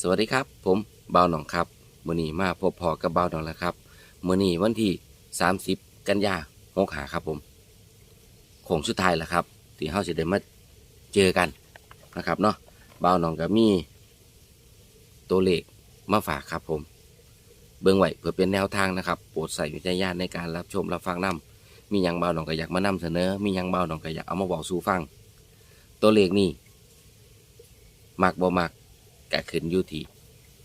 สวัสดีครับ ผมบ่าวหนองครับมื้อนี้มาพบพอกับบ่าวหนองแล้วครับมื้อนี้วันที่ 30 กันยาหกหาครับผมโค้งสุดท้ายแล้วครับ ที่เฮาสิได้มาเจอกันนะครับเนาะบ่าวหนองก็มี ตัวเลขมาฝากครับผม เบิ่งไหวเพื่อเป็นแนวทางนะครับโปรดใส่วิจารณญาณในการรับชมรับฟังนํมีหยังบ่าวหนองก็อยากมานำเสนอ มีหยังบ่าวหนองก็อยากเอามาบอกสู่ฟัง ตัวเลขนี่มักบ่มัก ก็ขึ้นอยู่ที่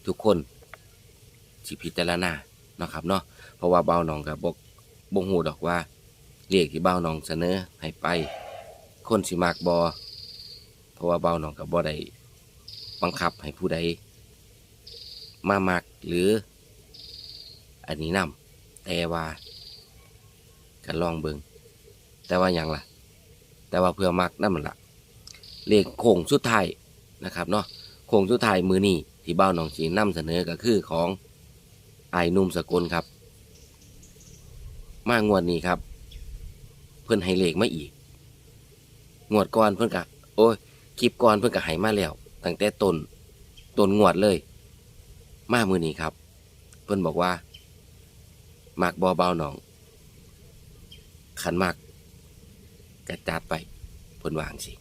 ทุกคนสิพิจารณาเนาะครับเนาะเพราะว่าเบาหนองกับบกบงหูดอกว่าเรียกที่เบาหนองเสนอให้ไป คนสิมากบอเพราะว่าเบาหนองกับบ่ได้บังคับให้ผู้ใดมามักหรือ อันนี้นํแต่ว่ากันลองเบิงแต่ว่าอย่างล่ะ แต่ว่าเพื่อมักนั่นมันละเลขโค้งสุดท้ายนะครับเนาะ โค้งสุดท้ายมือนี่ที่เบ้าหนองจีนนำเสนอก็คือของไอ้หนุ่มสกลครับ มางวดนี้ครับ เพื่อนให้เลขมาอีก งวดก่อนเพื่อนกะโอ้ยคลิปก่อนเพื่อนกะให้มาแล้วตั้งแต่ต้นต้นงวดเลย มามือนี้ครับ เพื่อนบอกว่ามักบอเบาหนอง ขันมากกระจัดไปเพื่นวางสิ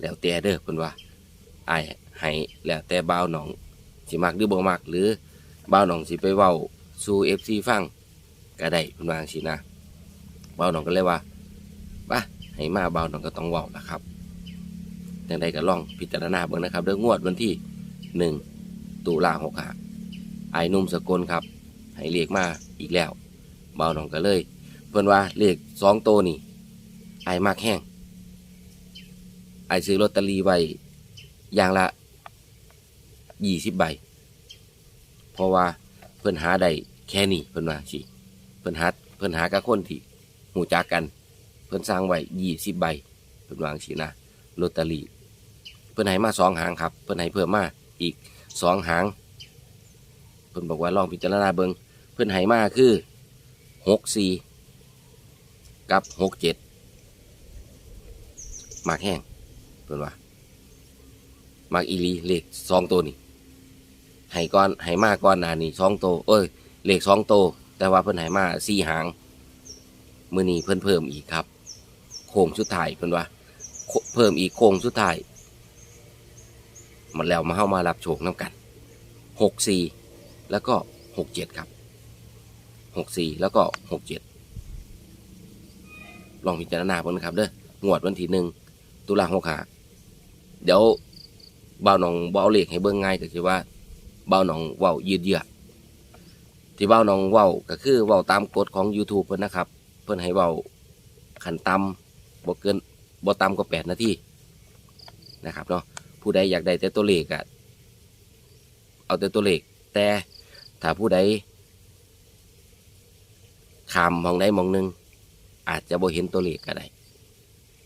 แล้วแต่เด้อเพื่นว่า อ้ายให้แล้วแต่บ่าวหนองสิมักหรือบ่มักหรือบ่าวหนองสิไปเว้าสู่ FC ฟังก็ได้เพิ่นว่าจังซี่นะบ่าวหนองก็เลยว่าปะให้มาบ่าวหนองก็ต้องเว้าล่ะครับจังใดก็ลองพิจารณาเบิ่งนะครับเรื่องงวดวันที่ 1 ตุลา65ไอ้ายหนุ่มสกลครับ ให้เลขมาอีกแล้วบ่าวหนองก็เลย เพิ่นว่าเลข2ตัวนี่ไอ้ายมักแห้งไอ้ายซื้อลอตเตอรี่ไว้ อย่างละยี่สิบใบ เพราะว่าเพื่อนหาได้แค่นี้เพื่อนว่าสิเพื่อนหาเพื่อนหากับคนที่หูจักกัน เพื่อนสร้างไว้ยี่สิบใบเพื่อนวางสินะลอตเตอรี่เพื่อนให้มาสองหางครับ เพื่อนให้เพิ่มมาอีกสองหาง เพื่อนบอกว่าลองพิจารณาเบิงเพื่อนให้มาคือหกสี่กับหกเจ็ดหมากแห้งเพื่อนว่า มักอีลีเลขสองตัวนี่ให้ก้อนให้มาก้อนหนานี่สองตัวเอ้ยเลขสองตัวแต่ว่าเพิ่นให้มาสี่หางมือนี้เพิ่นเพิ่มอีกครับ โค้งสุดท้ายเพิ่นว่า เพิ่มอีกโค้งสุดท้ายมันแล้วมาเข้ามารับโชคน้ำกันหกสี่แล้วก็หกเจ็ดครับหกสี่แล้วก็หกเจ็ดลองพิจารณาเพิ่นนครับเด้องวดวันที่หนึ่งตุลาหกหาเดี๋ยว เบาหนองเบาเหล็กให้เบิ่งง่ายก็คือว่าเบาหนองเว้ายืดเยื้อที่เบาหนองเว้าก็คือเว้าตามกฎของ YouTube เพิ่นนะครับ เพิ่นให้เว้าขันต่ำบ่เกินบ่ต่ำกว่า8นาทีนะครับเนาะผู้ใดอยากได้แต่ตัวเลขอะเอาแต่ตัวเลขแต่ถ้าผู้ใดขามมองใดมองหนึง อาจจะบ่เห็นตัวเลขก็ได้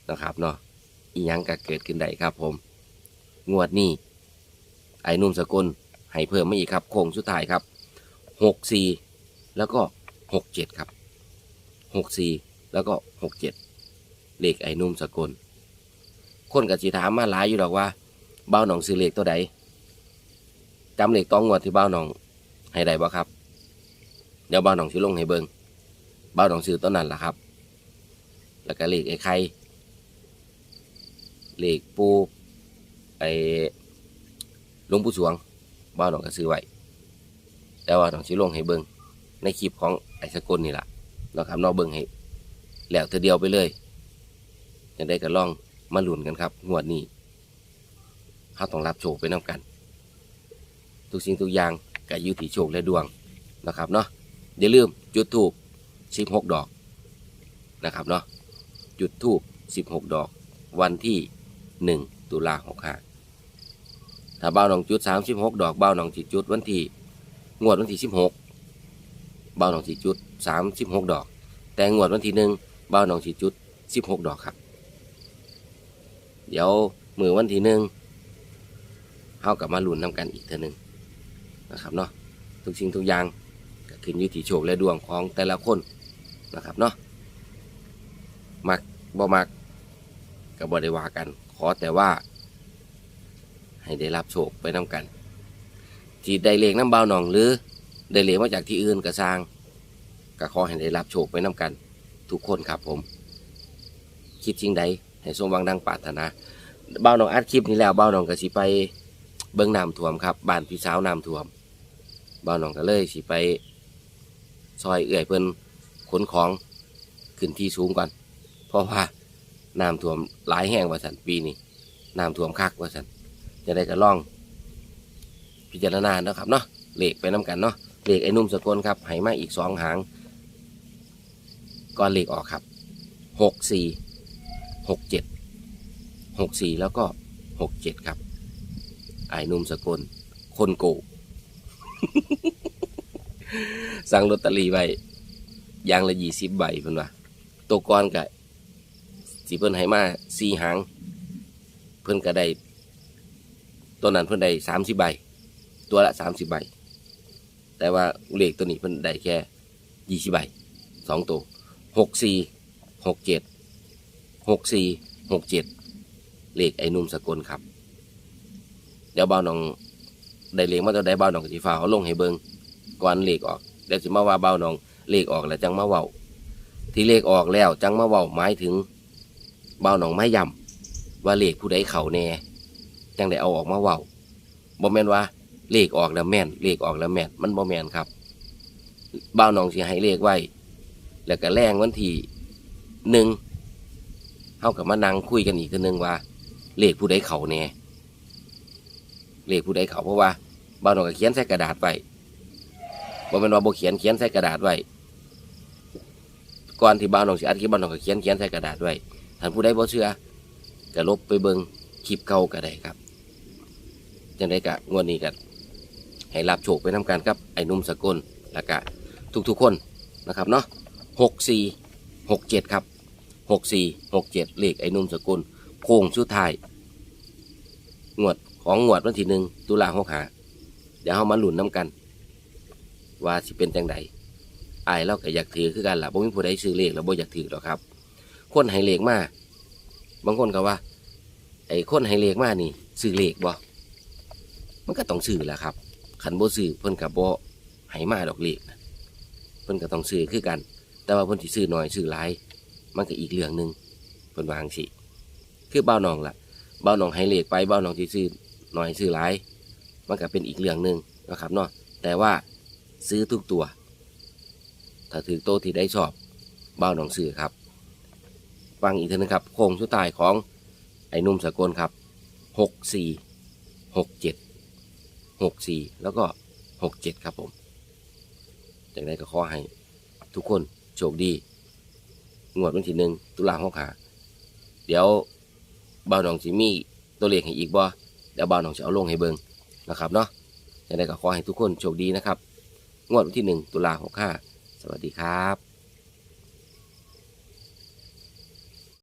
นะครับเนาะอีหยังก็เกิดขึ้นได้ครับผม งวดนี้ ไอ้นุ่มสกุลให้เพิ่มมาอีกครับ โค้งสุดท้ายครับหกสี่แล้วก็หกเจ็ดครับหกสี่แล้วก็หกเจ็ดเลขไอ้นุ่มสกุลคนกับสีถามมาหลายอยู่ดอกว่าเบ้าหนองซื้อเลขตัวใดจำเลขต้องงวดที่เบ้าหนองให้ได้บ่ครับ เดี๋ยวเบ้าหนองสิลงให้เบิงเบ้าหนองซื้อต้นนั้นล่ะครับ แล้วก็เลขไอ้ไข่เลขปู ไอ้หลวงปู่สวงบ้านหนองก็ซื้อไว้แต่ว่าต้องชิลงให้เบิงในคลิปของไอ้สกลนี่แหละเราะครับนอกเบิงให้แล้วเธอเดียวไปเลยจะได้ก็ลองมาหลุนกันครับงวดนี้เขาต้องรับโชคไปน้ากัน ทุกสิ่งทุกอย่างก็อยู่ที่โชคและดวงนะครับเนาะอย่าลืมจุดถูก16 ดอกนะครับเนาะจุดทูบ16 ดอก วันที่ 1 ตุลาหกห้า ถ้าเบ้าหนองจุด36ดอกเบ้าหนองสิจุดวันที่งวดวันที่16เบ้าหนองสิจุด36ดอก แต่งวดวันที่หนึ่งเบ้าหนองสิจุด16ดอกครับ เดี๋ยวมือวันที่หนึ่งเข้ากับมาลุ้นนำกันอีกเท่านึงนะครับเนาะทุกสิ่งทุกอย่างก็ขึ้นอยู่ที่โชคและดวงของแต่ละคนนะครับเนาะมักบ่มักก็บ่ได้ว่ากัน ขอแต่ว่า ให้ได้รับโชคไปน้ำกัน ที่ได้เลขน้ำเบาหนองหรือได้เลขมาจากที่อื่นก็สร้างก็ขอให้ได้รับโชคไปน้กัน ทุกคนครับผม คิดจริงใดให้สมหวังดังปรารถนาเบาหนองอัดคลิปนี้แล้วเบาหนองก็สิไปเบิ้องน้ำท่วมครับบ้านพี่สาวน้ำท่วมเบาหนองก็เลยสิไปซอยเอื่อยเพิ่นขนของขึ้นที่สูงก่อนเพราะว่าน้ำท่วมหลายแห่งว่าสันปีนี้น้ำท่วมคักว่าสัน จะได้จะล่อง พิจารณาเนาะครับเนาะเหลขไปน้กันเนาะเหลขไอ้นุ่มสกลครับให้มาอีกสองหางก้อนเหลขออกครับหกสี่หกเจ็ดหกสี่แล้วก็หกเจ็ดครับไอ้นุ่มสกลคนโกสั่งลอตเตอรี่ไว้อยางละยี่สิบใบเพิ่นว่าตัวก้อนกะสิเพิ่นให้มาสี่หาง เพิ่นก็ได้ ตัวนั้นเพิ่นได้สามสิบใบ ตัวละสามสิบใบ แต่ว่าเลขตัวนี้เพิ่นได้แค่ยี่สิบใบสองตัวหกสี่หกเจ็ดหกสี่หกเจ็ดเลขไอ้นุ่มสกลครับ เดี๋ยวเบาหนองได้เลขมาตัวได้เบาหนองกสิฟ้าเอาลงให้เบิงก่อนเลขออกเดี๋ยวสิมาว่าเบาหนองเลขออกแล้วจังมาเว้า ที่เลขออกแล้วจังมาเว้าหมายถึงเบาหนองไม่ยำว่าเลขผู้ใดเข่าแน่ จังได้เอาออกมาเว้าบ่แม่นว่าเลขออกแล้วแม่น เลขออกแล้วแม่น มันบ่แม่นครับบ้าวหนองสิให้เลขไว้ แล้วก็แรงวันที่หนึ่งเฮากับมานั่งคุยกันอีกทีนึงว่า เลขผู้ใดเขาแน่เลขผู้ใดเขาเพราะว่าบ้าวหนองก็เขียนใส่กระดาษไว้บ่แม่นว่าบ่เขียนเขียนใส่กระดาษไว้ก่อนที่บ้าวหนองสิอัดคลิปบ้าวหนองก็เขียนเขียนใส่กระดาษไว้ท่านผู้ใดบ่เชื่อก็ลบไปเบิ่งคลิปเก่าก็ได้ครับ จังได้กะงวดนี้กันให้รับโชคไปทำการครับไอ้หนุ่มสกลแล้วก็ทุกๆคนนะครับเนาะหกสี่หกเจ็ดครับหกสี่หกเจ็ดเลขไอ้หนุ่มสกุลโค้งสุดท้ายงวดของงวดวันที่หนึ่งตุลาหกหาเดี๋ยวเรามาหลุนน้ำกัน ว่าสิเป็นจังใดอายเราก็อยากถือคือกันล่ะบ่มีผู้ใดซื้อเลขแล้วบ่อยากถือหรอกครับ คนให้เลขมาบางคนก็ว่า ไอ้คนให้เลขมานี่ซื้อเลขบ่ มันก็ต้องซื้อแหละครับขันโบซื้อเพิ่นกับโบให้มาดอกเลขนะเพิ่นก็ต้องซื้อคือกัน แต่ว่าเพิ่นสิซื้อหน้อยซื้อหลาย มันก็อีกเรื่องหนึ่งเพิ่นวางสิคือเบ้าหนองล่ะเบ้าหนองให้เลขไปเบ้าหนองสิซื้อหน้อยซื้อหลาย มันก็เป็นอีกเรื่องหนึ่งนะครับเนาะแต่ว่าซื้อทุกตัว ถ้าถือโตที่ได้ชอบเบ้าหนองซื้อครับฟังอีกทีนึงครับโค้งสุดท้ายของไอ้นุ่มสกลครับหกสี่หกเจ็ด หกสี่แล้วก็หกเจ็ดครับผมจากนั้นก็ขอให้ทุกคนโชคดี งวดวันที่หนึ่งตุลาหกหาเดี๋ยวบ่าวหนองสิมีตัวเลขให้อีกบ่เดี๋ยวบ่าวหนองจะเอาลงให้เบิงนะครับเนาะจากนั้นก็ขอให้ทุกคนโชคดีนะครับ งวดวันที่หนึ่งตุลาหกห้าสวัสดีครับ